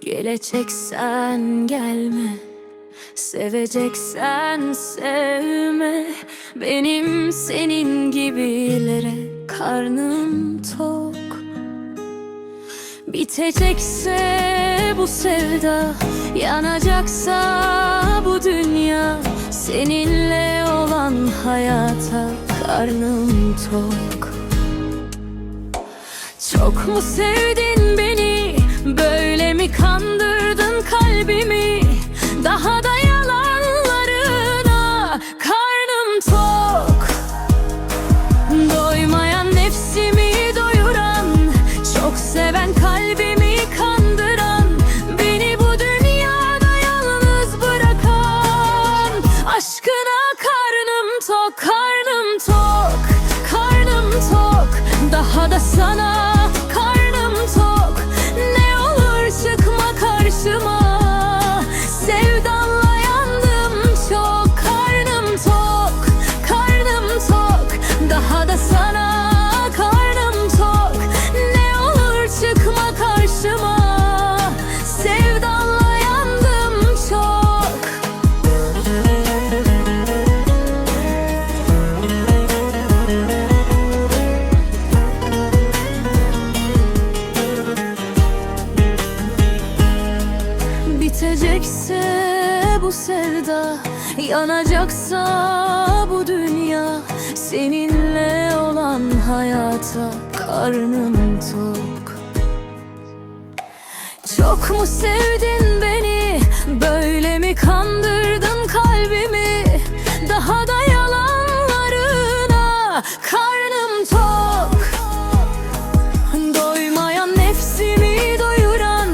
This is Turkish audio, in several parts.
Geleceksen gelme Seveceksen sevme. Benim senin gibilere karnım tok. Bitecekse bu sevda Yanacaksa bu dünya. Seninle olan hayata karnım tok. Çok mu sevdin beni Böyle sana karnım tok. Ne olur çıkma karşıma. Sevdanla yandım çok. Bitecekse bu sevda Yanacaksa karnım tok Çok mu sevdin beni? Böyle mi kandırdın kalbimi? Daha da yalanlarına Karnım tok. Doymayan nefsimi doyuran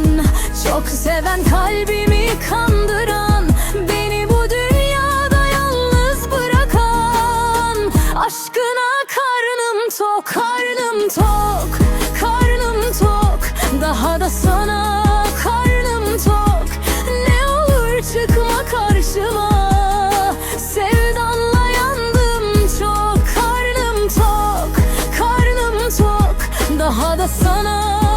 Çok seven kalbimi kandıran tok, karnım tok Karnım tok, daha da sana karnım tok. Ne olur çıkma karşıma. Sevdanla yandım çok Karnım tok, karnım tok. Daha da sana